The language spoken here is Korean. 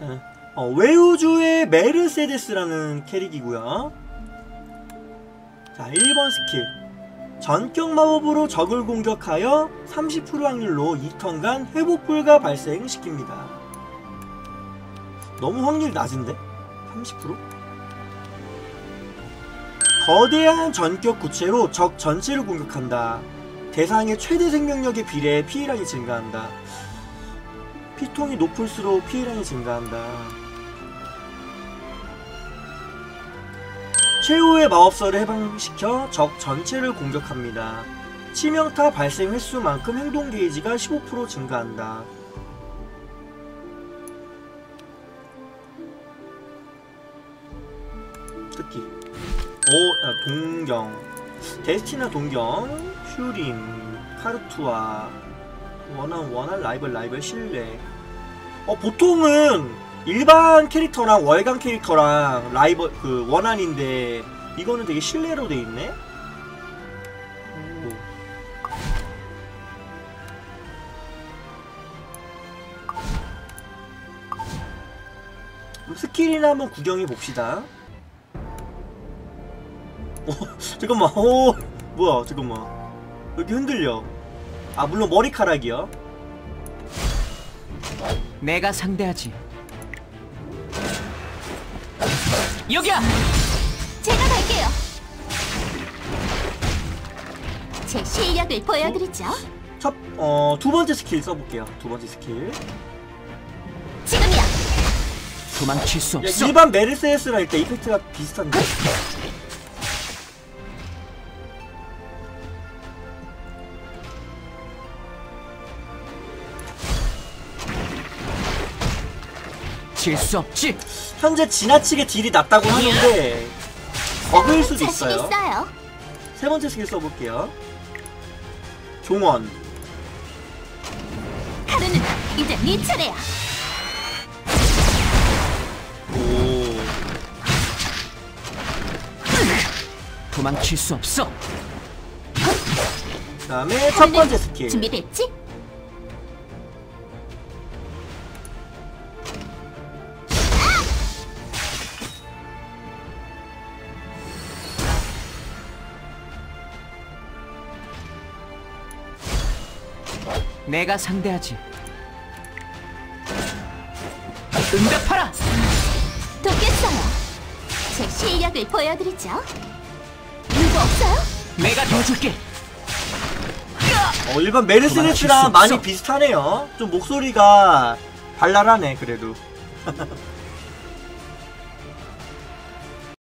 일단은 어, 외우주의 메르세데스라는 캐릭이고요. 자, 1번 스킬. 전격 마법으로 적을 공격하여 30% 확률로 2턴간 회복 불가 발생시킵니다. 너무 확률 낮은데? 30%? 거대한 전격 구체로 적 전체를 공격한다. 대상의 최대 생명력에 비례해 피해량이 증가한다. 피통이 높을수록 피해량이 증가한다. 최후의 마법서를 해방시켜 적 전체를 공격합니다. 치명타 발생 횟수만큼 행동 게이지가 15% 증가한다. 특기 오, 아, 동경 데스티나 동경 슈린 카르투아 원한 원한 라이벌 라이벌 신뢰. 어 보통은 일반 캐릭터랑 월간 캐릭터랑 라이벌 그 원한인데 이거는 되게 신뢰로 돼 있네? 오. 그럼 스킬이나 한번 구경해 봅시다. 어, 잠깐만. 오 뭐야 잠깐만. 여기 흔들려 아 물론 머리카락이요 내가 상대하지. 여기야. 제가 갈게요. 제 실력을 보여드리죠. 첫, 어, 두 번째 스킬 써볼게요. 두 번째 스킬. 지금이야. 도망칠 수 야, 없어. 일반 메르세스랑 일단 이펙트가 비슷한데? 질 수 없지. 현재 지나치게 딜이 낮다고 하는데, 버그일 수도 자신 있어요. 있어요. 세 번째 스킬 써볼게요. 종원. 카르는 이제 네 차례야. 오. 도망칠 수 없어. 그 다음에 첫 번째 스킬. 준비됐지? 내가 상대하지. 응답하라. 돕겠어요. 제 실력을 보여드리죠. 누구 없어요? 내가 도와줄게. 어, 일반 메르세데스랑. 많이 비슷하네요. 좀 목소리가 발랄하네, 그래도.